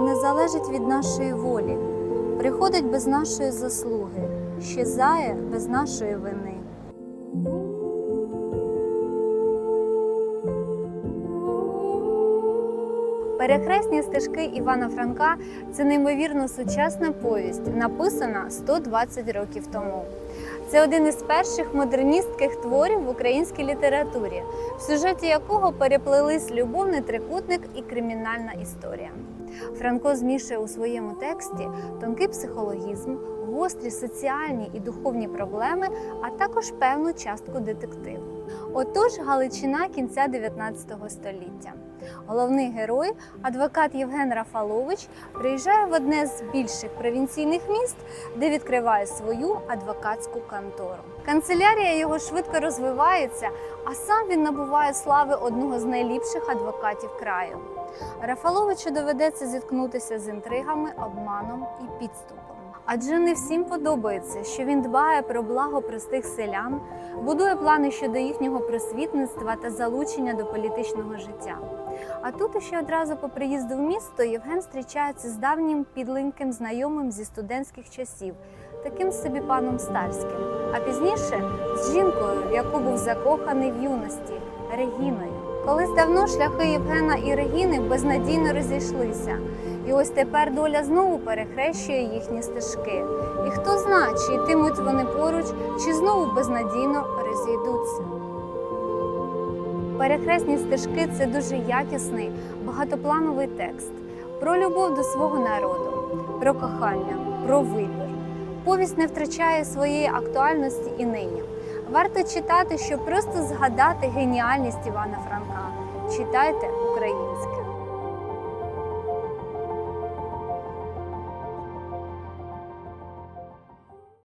не залежить від нашої волі, приходить без нашої заслуги, щезає без нашої вини. Перехресні стежки Івана Франка це неймовірно сучасна повість, написана 120 років тому. Це один із перших модерністських творів в українській літературі, в сюжеті якого переплелись любовний трикутник і кримінальна історія. Франко змішує у своєму тексті тонкий психологізм, гострі соціальні і духовні проблеми, а також певну частку детективу. Отож, Галичина кінця 19 століття. Головний герой, адвокат Євген Рафалович, приїжджає в одне з більших провінційних міст, де відкриває свою адвокатську контору. Канцелярія його швидко розвивається, а сам він набуває слави одного з найліпших адвокатів краю. Рафаловичу доведеться зіткнутися з інтригами, обманом і підступом. Адже не всім подобається, що він дбає про благо простих селян, будує плани щодо їхнього просвітництва та залучення до політичного життя. А тут ще одразу по приїзду в місто Євген зустрічається з давнім підлиньким знайомим зі студентських часів, таким собі паном Старським, а пізніше з жінкою, в яку був закоханий в юності Регіною. Колись давно шляхи Євгена і Регіни безнадійно розійшлися, і ось тепер доля знову перехрещує їхні стежки. І хто знає, чи йтимуть вони поруч, чи знову безнадійно розійдуться. Перехресні стежки це дуже якісний, багатоплановий текст про любов до свого народу, про кохання, про вибір. Повість не втрачає своєї актуальності і нині. Варто читати, щоб просто згадати геніальність Івана Франка. Читайте українське.